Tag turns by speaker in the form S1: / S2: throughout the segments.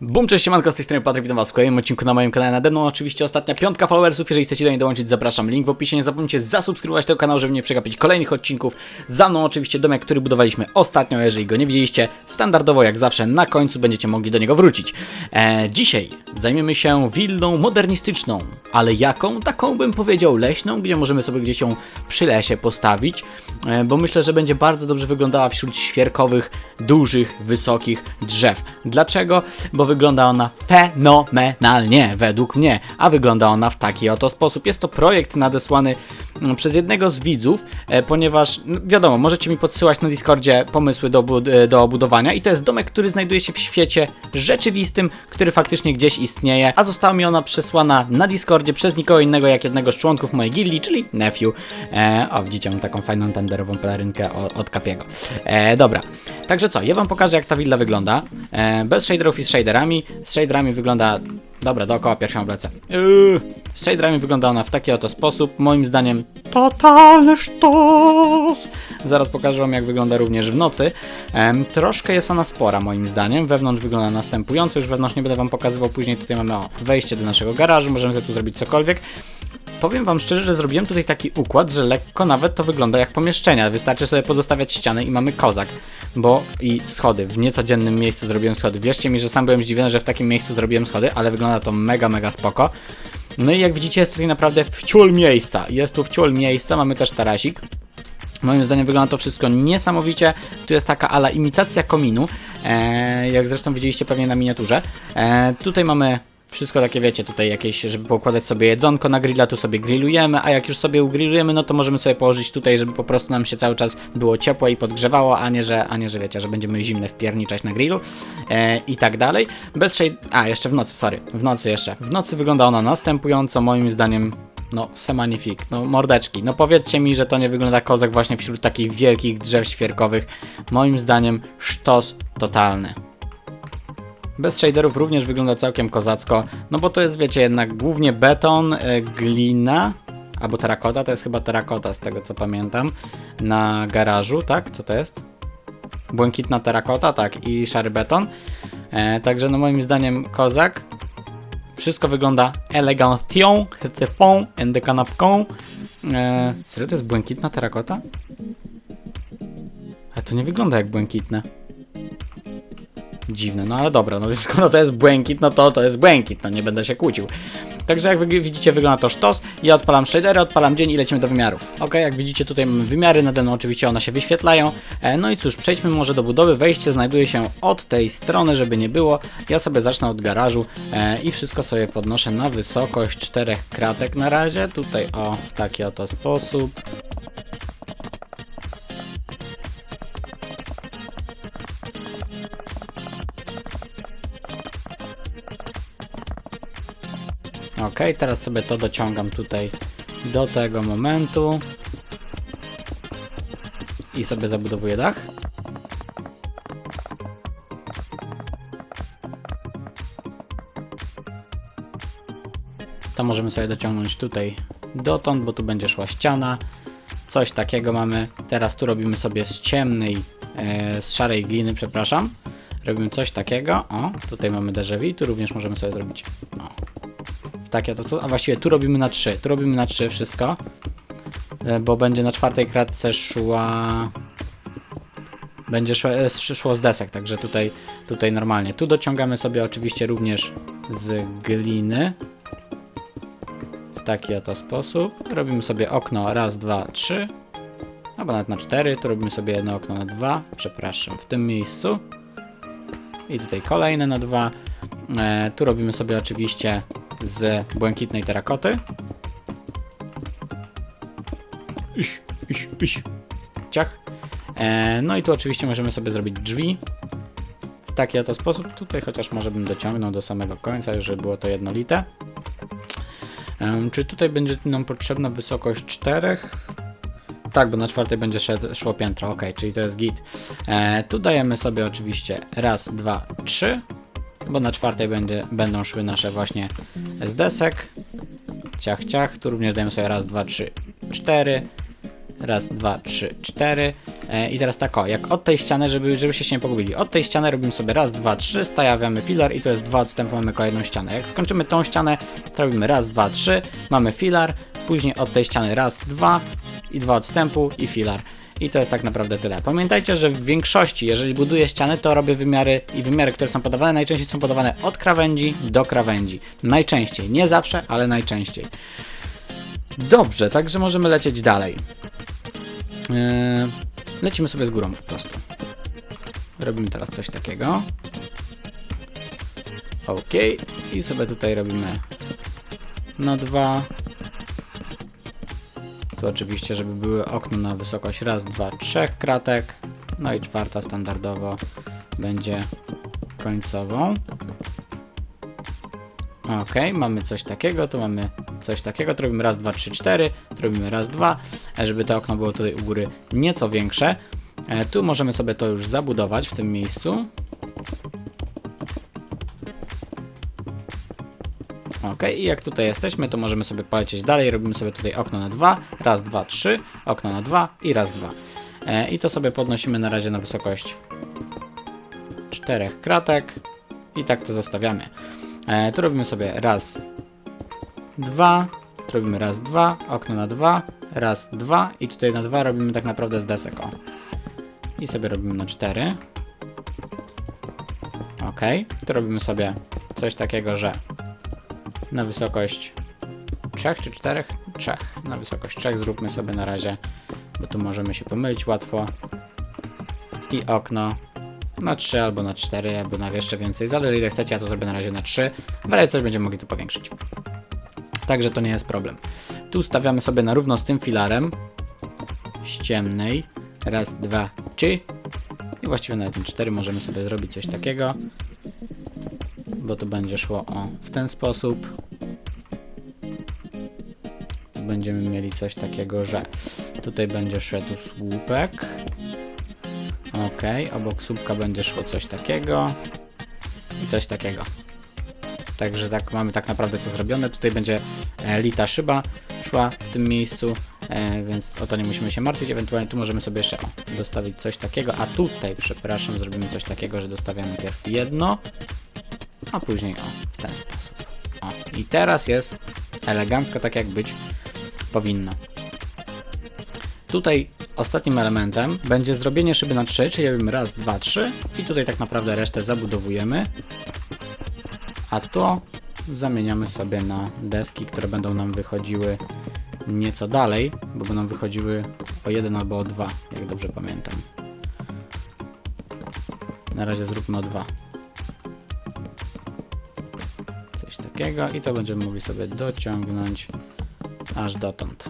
S1: Bum, cześć, siemanko, z tej strony Patryk, witam was w kolejnym odcinku na moim kanale nade mną oczywiście ostatnia piątka followersów, jeżeli chcecie do niej dołączyć zapraszam, link w opisie, nie zapomnijcie zasubskrybować tego kanału, żeby nie przegapić kolejnych odcinków, za mną oczywiście domek, który budowaliśmy ostatnio, jeżeli go nie widzieliście, standardowo jak zawsze na końcu będziecie mogli do niego wrócić. E, dzisiaj zajmiemy się willą modernistyczną, ale jaką? Taką bym powiedział leśną, gdzie możemy sobie gdzieś ją przy lesie postawić, e, bo myślę, że będzie bardzo dobrze wyglądała wśród świerkowych, dużych, wysokich drzew. Dlaczego? Bo wygląda ona fenomenalnie, według mnie, a wygląda ona w taki oto sposób. Jest to projekt nadesłany przez jednego z widzów, e, ponieważ no, wiadomo, możecie mi podsyłać na Discordzie pomysły do, e, do budowania i to jest domek, który znajduje się w świecie rzeczywistym, który faktycznie gdzieś istnieje, a została mi ona przesłana na Discordzie przez nikogo innego jak jednego z członków mojej gildii, czyli Nephew. E, o, widzicie, mam taką fajną tenderową pelerynkę o- od Kapiego. E, dobra, także co, ja wam pokażę jak ta willa wygląda, e, bez shaderów i z shaderami. Z shaderami wygląda Dobra, dookoła pierwszą oblecę. Yy, z shaderami wygląda ona w taki oto sposób. Moim zdaniem totalny sztos. Zaraz pokażę wam jak wygląda również w nocy. Em, troszkę jest ona spora moim zdaniem. Wewnątrz wygląda następująco. Już wewnątrz nie będę wam pokazywał później. Tutaj mamy o, wejście do naszego garażu. Możemy sobie tu zrobić cokolwiek. Powiem wam szczerze, że zrobiłem tutaj taki układ, że lekko nawet to wygląda jak pomieszczenia. Wystarczy sobie pozostawiać ściany i mamy kozak. Bo i schody. W niecodziennym miejscu zrobiłem schody. Wierzcie mi, że sam byłem zdziwiony, że w takim miejscu zrobiłem schody, ale wygląda to mega, mega spoko. No i jak widzicie, jest tutaj naprawdę wciul miejsca. Jest tu wciul miejsca, mamy też tarasik. Moim zdaniem wygląda to wszystko niesamowicie. Tu jest taka ala imitacja kominu, e, jak zresztą widzieliście pewnie na miniaturze. E, tutaj mamy wszystko takie, wiecie, tutaj jakieś, żeby pokładać sobie jedzonko na grilla, tu sobie grillujemy, a jak już sobie ugrillujemy, no to możemy sobie położyć tutaj, żeby po prostu nam się cały czas było ciepło i podgrzewało, a nie, że, a nie, że wiecie, że będziemy zimne wpierniczać na grillu e, i tak dalej. Bez shade... A, jeszcze w nocy, sorry, w nocy jeszcze. W nocy wygląda ona następująco, moim zdaniem no, semanifik, no mordeczki. No powiedzcie mi, że to nie wygląda kozak właśnie wśród takich wielkich drzew świerkowych. Moim zdaniem sztos totalny. Bez shaderów również wygląda całkiem kozacko, no bo to jest, wiecie, jednak głównie beton, e, glina, albo terakota, to jest chyba terakota z tego co pamiętam, na garażu, tak? Co to jest? Błękitna terakota, tak, i szary beton. E, także no moim zdaniem kozak. Wszystko wygląda elegancją, fond and kanapką. E, serio to jest błękitna terakota? Ale to nie wygląda jak błękitne. Dziwne, no ale dobra, no skoro to jest błękit, no to to jest błękit, no nie będę się kłócił. Także jak widzicie wygląda to sztos, ja odpalam shadery, odpalam dzień i lecimy do wymiarów. Ok, jak widzicie tutaj mamy wymiary, nade mną oczywiście one się wyświetlają. E, no i cóż, przejdźmy może do budowy, wejście znajduje się od tej strony, żeby nie było. Ja sobie zacznę od garażu e, i wszystko sobie podnoszę na wysokość czterech kratek na razie. Tutaj o, w taki oto sposób. Ok, teraz sobie to dociągam tutaj do tego momentu i sobie zabudowuję dach. To możemy sobie dociągnąć tutaj dotąd, bo tu będzie szła ściana. Coś takiego mamy. Teraz tu robimy sobie z ciemnej, e, z szarej gliny, przepraszam. Robimy coś takiego. O, tutaj mamy vu, tu również możemy sobie zrobić. O, takie to tu, a właściwie tu robimy na 3. Tu robimy na 3 wszystko. E, Bo będzie na czwartej kratce szła. Będzie szło, e, sz- szło z desek, także tutaj, tutaj normalnie. Tu dociągamy sobie oczywiście również z gliny. W taki oto sposób. Robimy sobie okno raz, dwa, trzy. Albo nawet na cztery. Tu robimy sobie jedno okno na dwa. Przepraszam, w tym miejscu. I tutaj kolejne na dwa. E, tu robimy sobie oczywiście z błękitnej terakoty. Iś, iś, iś. Ciach. E, no i tu oczywiście możemy sobie zrobić drzwi. W taki oto sposób. Tutaj chociaż może bym dociągnął do samego końca, żeby było to jednolite. Em, czy tutaj będzie nam potrzebna wysokość 4? Tak, bo na czwartej będzie szło piętro, ok, czyli to jest git. E, tu dajemy sobie oczywiście raz, dwa, trzy, bo na czwartej będzie, będą szły nasze właśnie z desek. Ciach, ciach, tu również dajemy sobie raz, dwa, trzy, cztery. Raz, dwa, trzy, cztery. E, I teraz tak o, jak od tej ściany, żeby, żebyście się nie pogubili, od tej ściany robimy sobie raz, dwa, trzy, stawiamy filar i to jest dwa odstępy, mamy kolejną ścianę. Jak skończymy tą ścianę, to robimy raz, dwa, trzy, mamy filar, później od tej ściany raz, dwa i dwa odstępu i filar. I to jest tak naprawdę tyle. Pamiętajcie, że w większości, jeżeli buduję ściany, to robię wymiary i wymiary, które są podawane, najczęściej są podawane od krawędzi do krawędzi. Najczęściej, nie zawsze, ale najczęściej. Dobrze, także możemy lecieć dalej. Yy, lecimy sobie z górą po prostu. Robimy teraz coś takiego. Ok, i sobie tutaj robimy na dwa. Tu oczywiście, żeby były okno na wysokość raz, dwa, trzech kratek. No i czwarta standardowo będzie końcową. Ok, mamy coś takiego, tu mamy coś takiego, to robimy raz, dwa, trzy, cztery, to robimy raz, dwa, e, żeby to okno było tutaj u góry nieco większe. E, Tu możemy sobie to już zabudować w tym miejscu. Ok, i jak tutaj jesteśmy, to możemy sobie polecieć dalej. Robimy sobie tutaj okno na dwa, raz, dwa, trzy, okno na dwa i raz, dwa. E, I to sobie podnosimy na razie na wysokość czterech kratek i tak to zostawiamy. E, tu robimy sobie raz, dwa, tu robimy raz, dwa, okno na dwa, raz, dwa i tutaj na dwa robimy tak naprawdę z desek, o. I sobie robimy na cztery. Ok, tu robimy sobie coś takiego, że na wysokość trzech czy czterech? Trzech. Na wysokość trzech zróbmy sobie na razie, bo tu możemy się pomylić łatwo. I okno na 3 albo na 4, albo na jeszcze więcej. Zależy ile chcecie, ja to zrobię na razie na 3. W razie coś będziemy mogli to powiększyć. Także to nie jest problem. Tu stawiamy sobie na równo z tym filarem ściemnej. Raz, dwa, trzy. I właściwie na 4 możemy sobie zrobić coś takiego. Bo to będzie szło o w ten sposób. Będziemy mieli coś takiego, że tutaj będzie szedł słupek. Ok, obok słupka będzie szło coś takiego i coś takiego. Także tak mamy tak naprawdę to zrobione. Tutaj będzie e, lita szyba szła w tym miejscu, e, więc o to nie musimy się martwić. Ewentualnie tu możemy sobie jeszcze dostawić coś takiego, a tutaj, przepraszam, zrobimy coś takiego, że dostawiamy pierw jedno, a później o, w ten sposób. O, i teraz jest elegancko tak jak być powinno. Tutaj ostatnim elementem będzie zrobienie szyby na 3, czyli robimy raz, dwa, trzy i tutaj tak naprawdę resztę zabudowujemy. A to zamieniamy sobie na deski, które będą nam wychodziły nieco dalej, bo będą wychodziły o jeden albo o dwa, jak dobrze pamiętam. Na razie zróbmy o dwa. Coś takiego i to będziemy mogli sobie dociągnąć aż dotąd.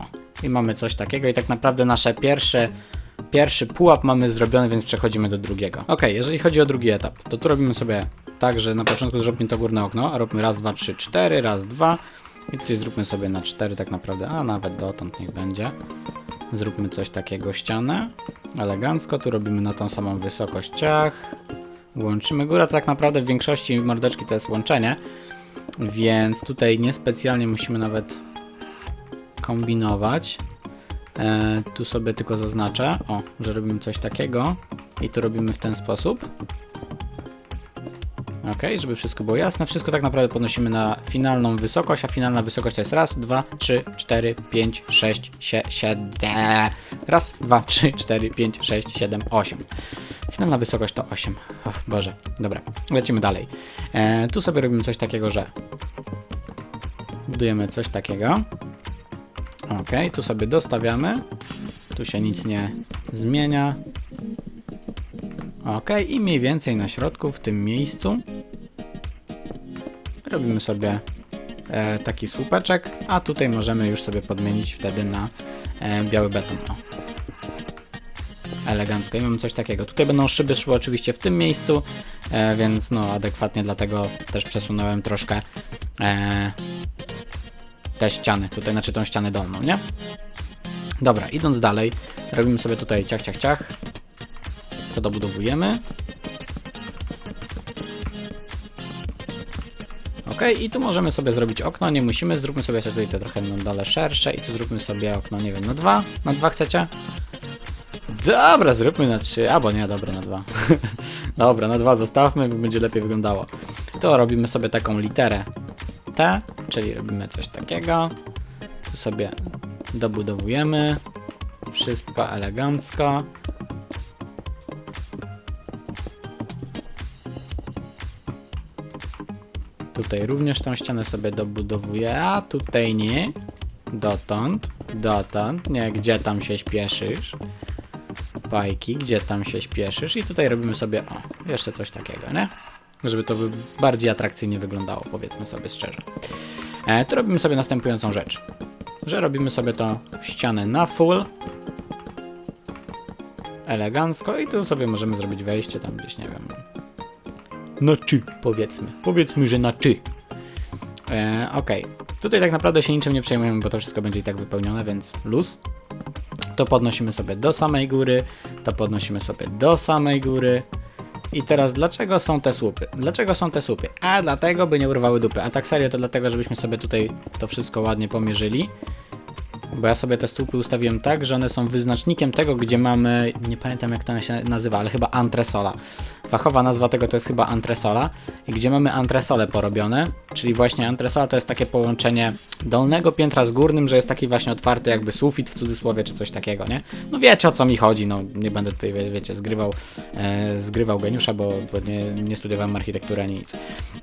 S1: O. I mamy coś takiego i tak naprawdę nasze pierwsze Pierwszy pułap mamy zrobiony, więc przechodzimy do drugiego. Ok, jeżeli chodzi o drugi etap, to tu robimy sobie tak, że na początku zrobimy to górne okno, a robimy raz, dwa, trzy, cztery, raz, dwa i tutaj zróbmy sobie na cztery tak naprawdę, a nawet dotąd niech będzie. Zróbmy coś takiego ścianę, elegancko, tu robimy na tą samą wysokość ciach, łączymy górę, tak naprawdę w większości mordeczki to jest łączenie, więc tutaj niespecjalnie musimy nawet kombinować. E, tu sobie tylko zaznaczę, o, że robimy coś takiego i to robimy w ten sposób. Ok, żeby wszystko było jasne. Wszystko tak naprawdę podnosimy na finalną wysokość, a finalna wysokość to jest raz, dwa, trzy, cztery, pięć, sześć, siedem. Raz, dwa, trzy, cztery, pięć, sześć, siedem, osiem. Finalna wysokość to 8. O Boże, dobra, lecimy dalej. E, tu sobie robimy coś takiego, że budujemy coś takiego. Ok, tu sobie dostawiamy. Tu się nic nie zmienia. Ok, i mniej więcej na środku, w tym miejscu, robimy sobie e, taki słupeczek, a tutaj możemy już sobie podmienić wtedy na e, biały beton. O. Elegancko i mamy coś takiego. Tutaj będą szyby szły oczywiście w tym miejscu, e, więc no adekwatnie dlatego też przesunąłem troszkę e, te ściany, tutaj znaczy tą ścianę dolną, nie? Dobra, idąc dalej, robimy sobie tutaj ciach, ciach, ciach. To dobudowujemy. Ok, i tu możemy sobie zrobić okno, nie musimy, zróbmy sobie tutaj te trochę na dole szersze i tu zróbmy sobie okno, nie wiem, na dwa, na dwa chcecie? Dobra, zróbmy na 3, albo nie, dobra, na 2. dobra, na 2 zostawmy, bo będzie lepiej wyglądało. To robimy sobie taką literę Czyli robimy coś takiego. Tu sobie dobudowujemy. Wszystko elegancko. Tutaj również tą ścianę sobie dobudowuję, a tutaj nie. Dotąd, dotąd, nie, gdzie tam się śpieszysz? Bajki, gdzie tam się śpieszysz? I tutaj robimy sobie, o, jeszcze coś takiego, nie? Żeby to by bardziej atrakcyjnie wyglądało, powiedzmy sobie szczerze. E, tu robimy sobie następującą rzecz, że robimy sobie to ścianę na full, elegancko i tu sobie możemy zrobić wejście tam gdzieś, nie wiem, na czy, powiedzmy. Powiedzmy, że na czy. E, Okej. Tutaj tak naprawdę się niczym nie przejmujemy, bo to wszystko będzie i tak wypełnione, więc luz. To podnosimy sobie do samej góry, to podnosimy sobie do samej góry. I teraz dlaczego są te słupy? Dlaczego są te słupy? A dlatego, by nie urwały dupy. A tak serio to dlatego, żebyśmy sobie tutaj to wszystko ładnie pomierzyli. Bo ja sobie te stłupy ustawiłem tak, że one są wyznacznikiem tego, gdzie mamy, nie pamiętam jak to się nazywa, ale chyba antresola. Fachowa nazwa tego to jest chyba antresola. Gdzie mamy antresole porobione, czyli właśnie antresola to jest takie połączenie dolnego piętra z górnym, że jest taki właśnie otwarty jakby sufit w cudzysłowie, czy coś takiego, nie? No wiecie o co mi chodzi, no nie będę tutaj, wie, wiecie, zgrywał, e, zgrywał geniusza, bo, bo nie, nie studiowałem architektury ani nic.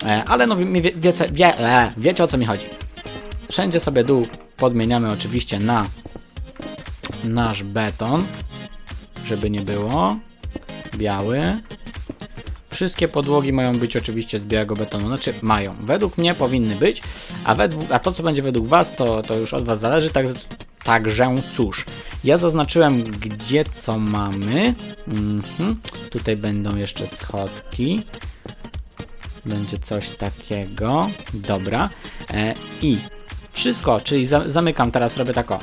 S1: E, ale no wie, wie, wiecie, wie, e, wiecie o co mi chodzi. Wszędzie sobie dół podmieniamy oczywiście na nasz beton, żeby nie było. Biały. Wszystkie podłogi mają być oczywiście z białego betonu, znaczy mają. Według mnie powinny być, a, według, a to co będzie według Was, to, to już od Was zależy, tak, także cóż. Ja zaznaczyłem gdzie co mamy. Mhm. Tutaj będą jeszcze schodki. Będzie coś takiego. Dobra. E, I wszystko, czyli za zamykam teraz, robię tak o.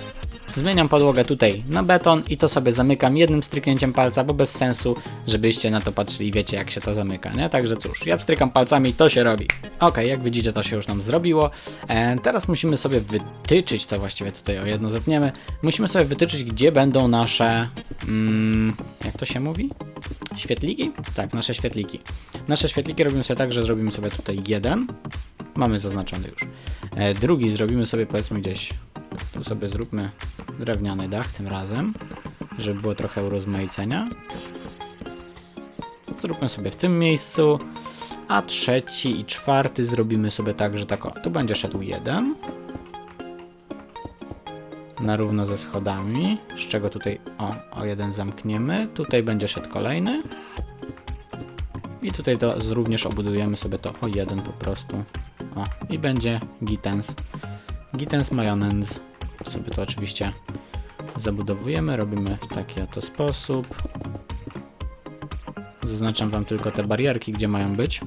S1: Zmieniam podłogę tutaj na beton i to sobie zamykam jednym stryknięciem palca, bo bez sensu, żebyście na to patrzyli, wiecie jak się to zamyka, nie? Także cóż, ja strykam palcami i to się robi. Ok, jak widzicie to się już nam zrobiło. E, teraz musimy sobie wytyczyć, to właściwie tutaj o jedno zetniemy, musimy sobie wytyczyć, gdzie będą nasze, mm, jak to się mówi? Świetliki? Tak, nasze świetliki. Nasze świetliki robimy sobie tak, że zrobimy sobie tutaj jeden, mamy zaznaczony już. E, drugi zrobimy sobie powiedzmy gdzieś tu sobie zróbmy drewniany dach tym razem, żeby było trochę urozmaicenia. Zróbmy sobie w tym miejscu, a trzeci i czwarty zrobimy sobie tak, że tak o, tu będzie szedł jeden. Na równo ze schodami, z czego tutaj o, o jeden zamkniemy. Tutaj będzie szedł kolejny. I tutaj to również obudujemy sobie to o jeden po prostu. O, i będzie gitens. Gitens majonez. Sobie to oczywiście zabudowujemy, robimy w taki oto sposób. Zaznaczam Wam tylko te barierki, gdzie mają być,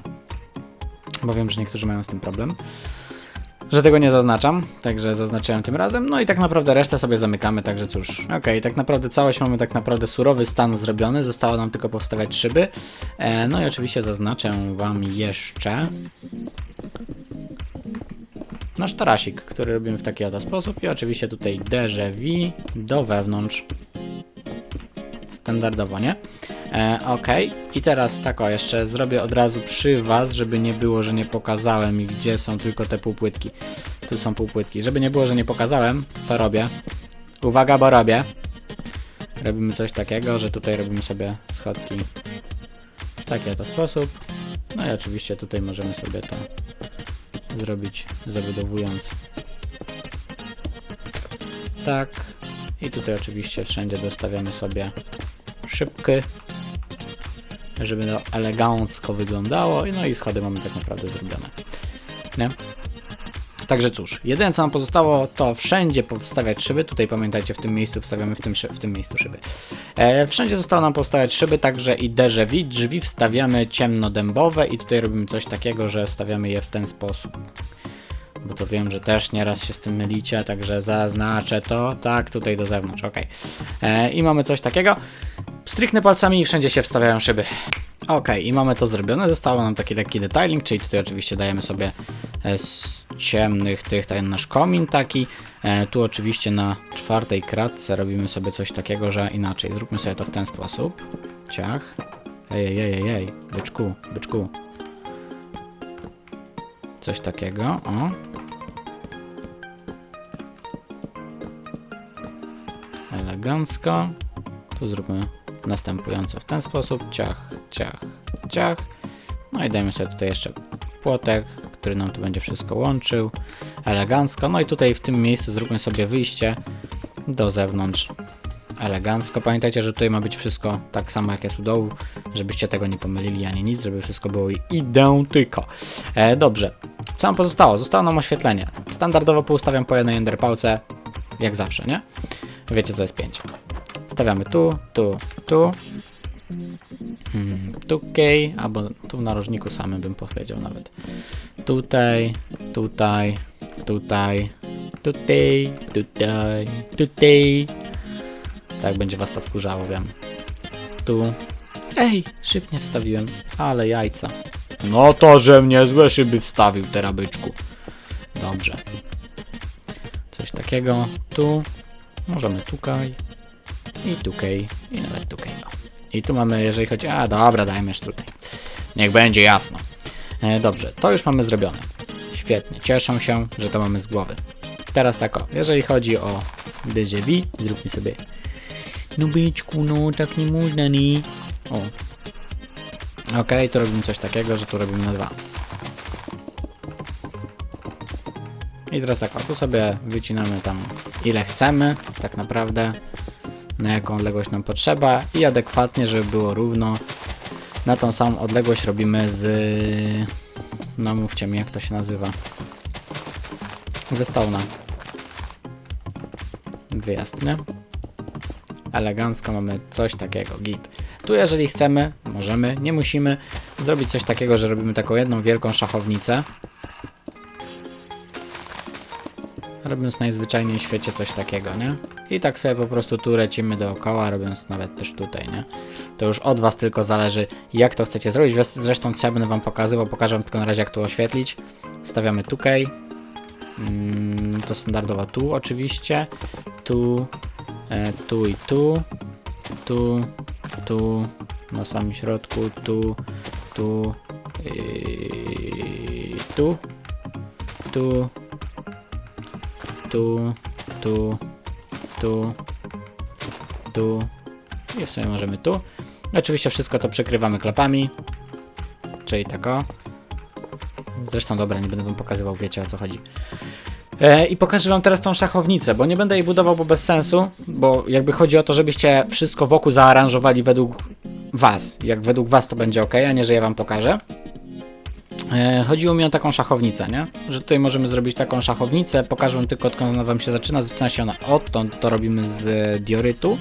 S1: bo wiem, że niektórzy mają z tym problem, że tego nie zaznaczam, także zaznaczyłem tym razem. No i tak naprawdę resztę sobie zamykamy, także cóż, ok, tak naprawdę całość mamy tak naprawdę surowy stan zrobiony, zostało nam tylko powstawiać szyby. E, no i oczywiście zaznaczę Wam jeszcze nasz tarasik, który robimy w taki oto sposób i oczywiście tutaj derzewi do wewnątrz. Standardowo, nie? E, ok, i teraz tak o, jeszcze zrobię od razu przy Was, żeby nie było, że nie pokazałem i gdzie są tylko te półpłytki. Tu są półpłytki. Żeby nie było, że nie pokazałem, to robię. Uwaga, bo robię. Robimy coś takiego, że tutaj robimy sobie schodki w taki oto sposób. No i oczywiście tutaj możemy sobie to zrobić zabudowując tak. I tutaj oczywiście wszędzie dostawiamy sobie szybky żeby to elegancko wyglądało. No i schody mamy tak naprawdę zrobione. Nie? Także cóż, jedyne co nam pozostało to wszędzie powstawiać szyby. Tutaj pamiętajcie, w tym miejscu wstawiamy w tym, w tym miejscu szyby. E, wszędzie zostało nam powstawiać szyby, także i derzewi. Drzwi wstawiamy ciemnodębowe i tutaj robimy coś takiego, że stawiamy je w ten sposób. Bo to wiem, że też nieraz się z tym mylicie, także zaznaczę to. Tak, tutaj do zewnątrz, ok. E, I mamy coś takiego. Stryknę palcami i wszędzie się wstawiają szyby. Ok, i mamy to zrobione. Zostało nam taki lekki detailing, czyli tutaj oczywiście dajemy sobie e, z ciemnych tych, ten nasz komin taki. E, tu oczywiście na czwartej kratce robimy sobie coś takiego, że inaczej. Zróbmy sobie to w ten sposób. Ciach. Ej, ej, ej, ej, ej. byczku, byczku. Coś takiego, o. Elegancko. Tu zróbmy następująco w ten sposób. Ciach, ciach, ciach. No i dajmy sobie tutaj jeszcze płotek, który nam tu będzie wszystko łączył. Elegancko. No i tutaj w tym miejscu zróbmy sobie wyjście do zewnątrz. Elegancko. Pamiętajcie, że tutaj ma być wszystko tak samo jak jest u dołu, żebyście tego nie pomylili ani nic, żeby wszystko było identyko. E, dobrze. Co nam pozostało? Zostało nam oświetlenie. Standardowo poustawiam po jednej enderpałce, jak zawsze, nie? Wiecie co jest. Stawiamy tu, tu, tu. Hmm, tutaj, albo tu w narożniku samym bym powiedział nawet. Tutaj, tutaj, tutaj, tutaj, tutaj, tutaj. Tak będzie was to wkurzało, wiem. Tu. Ej, szyb nie wstawiłem, ale jajca. No to, że mnie złe szyby wstawił, terabyczku. Dobrze. Coś takiego. Tu. Możemy tutaj. I tutaj. I nawet tutaj. O. I tu mamy, jeżeli chodzi... A, dobra, dajmy już tutaj. Niech będzie jasno. E, dobrze, to już mamy zrobione. Świetnie, cieszę się, że to mamy z głowy. Teraz tak o, jeżeli chodzi o DJB, zróbmy sobie... No byczku, no tak nie można, nie. O. Okej, to robimy coś takiego, że tu robimy na dwa. I teraz tak, o, tu sobie wycinamy tam ile chcemy, tak naprawdę, na jaką odległość nam potrzeba i adekwatnie, żeby było równo, na tą samą odległość robimy z... No mówcie mi, jak to się nazywa. Ze stołna. Wyjazd, nie? Elegancko mamy coś takiego, git. Tu jeżeli chcemy, możemy, nie musimy zrobić coś takiego, że robimy taką jedną wielką szachownicę. Robiąc najzwyczajniej w świecie coś takiego, nie? I tak sobie po prostu tu lecimy dookoła, robiąc nawet też tutaj, nie? To już od Was tylko zależy, jak to chcecie zrobić. Zresztą co ja będę Wam pokazywał, pokażę Wam tylko na razie, jak tu oświetlić. Stawiamy tutaj. Mm, to standardowo tu oczywiście. Tu, e, tu i tu. Tu, tu, na samym środku, tu, tu, i tu, tu, tu, tu, tu, tu i w sumie możemy tu. Oczywiście wszystko to przekrywamy klapami, czyli tak o. Zresztą dobra, nie będę wam pokazywał, wiecie o co chodzi. E, I pokażę wam teraz tą szachownicę, bo nie będę jej budował, bo bez sensu, bo jakby chodzi o to, żebyście wszystko wokół zaaranżowali według was. Jak według was to będzie ok, a nie, że ja wam pokażę. E, chodziło mi o taką szachownicę, nie? Że tutaj możemy zrobić taką szachownicę. Pokażę wam tylko odkąd ona wam się zaczyna. Zaczyna się ona odtąd, to robimy z diorytu.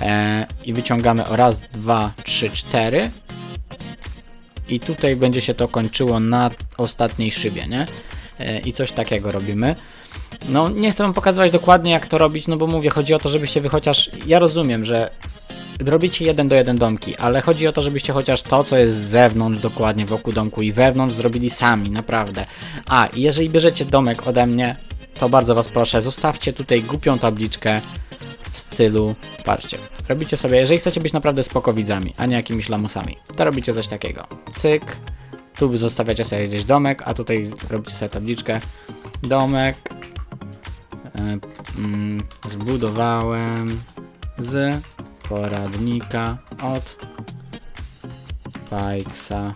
S1: E, I wyciągamy raz, dwa, trzy, cztery. I tutaj będzie się to kończyło na ostatniej szybie, nie? E, I coś takiego robimy. No, nie chcę wam pokazywać dokładnie jak to robić, no bo mówię, chodzi o to, żebyście wy chociaż... Ja rozumiem, że robicie jeden do jeden domki, ale chodzi o to, żebyście chociaż to, co jest z zewnątrz, dokładnie wokół domku i wewnątrz, zrobili sami, naprawdę. A, jeżeli bierzecie domek ode mnie, to bardzo was proszę, zostawcie tutaj głupią tabliczkę w stylu, patrzcie, robicie sobie, jeżeli chcecie być naprawdę spokowidzami, a nie jakimiś lamusami, to robicie coś takiego. Cyk, tu zostawiacie sobie gdzieś domek, a tutaj robicie sobie tabliczkę, domek, e, mm, zbudowałem z poradnika od Pikesa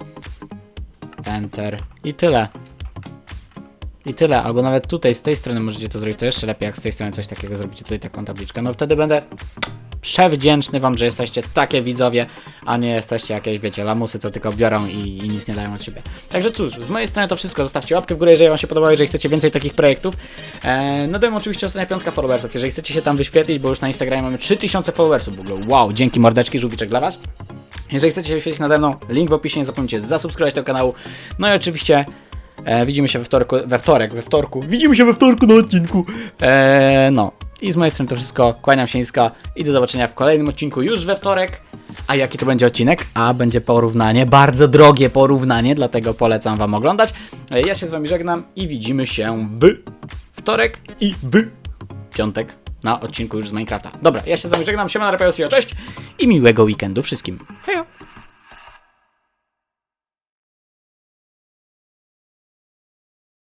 S1: Enter i tyle. I tyle, albo nawet tutaj z tej strony możecie to zrobić, to jeszcze lepiej jak z tej strony coś takiego zrobicie, tutaj taką tabliczkę. No wtedy będę przewdzięczny wam, że jesteście takie widzowie, a nie jesteście jakieś, wiecie, lamusy, co tylko biorą i, i nic nie dają od siebie. Także cóż, z mojej strony to wszystko. Zostawcie łapkę w górę, jeżeli wam się podobało, jeżeli chcecie więcej takich projektów. Eee, oczywiście ostatnia piątka followersów, jeżeli chcecie się tam wyświetlić, bo już na Instagramie mamy 3000 followersów w ogóle. Wow, dzięki mordeczki, żółwiczek dla was. Jeżeli chcecie się wyświetlić nade mną, link w opisie, nie zapomnijcie zasubskrybować tego kanału. No i oczywiście e, widzimy się we, wtorku, we wtorek, we wtorku. Widzimy się we wtorku na odcinku. E, no. I z mojej strony to wszystko. Kłaniam się nisko i do zobaczenia w kolejnym odcinku już we wtorek. A jaki to będzie odcinek? A będzie porównanie, bardzo drogie porównanie, dlatego polecam Wam oglądać. E, Ja się z Wami żegnam i widzimy się w wtorek i w piątek na odcinku już z Minecrafta. Dobra, ja się z Wami żegnam, siema na cześć i miłego weekendu wszystkim. Hejo!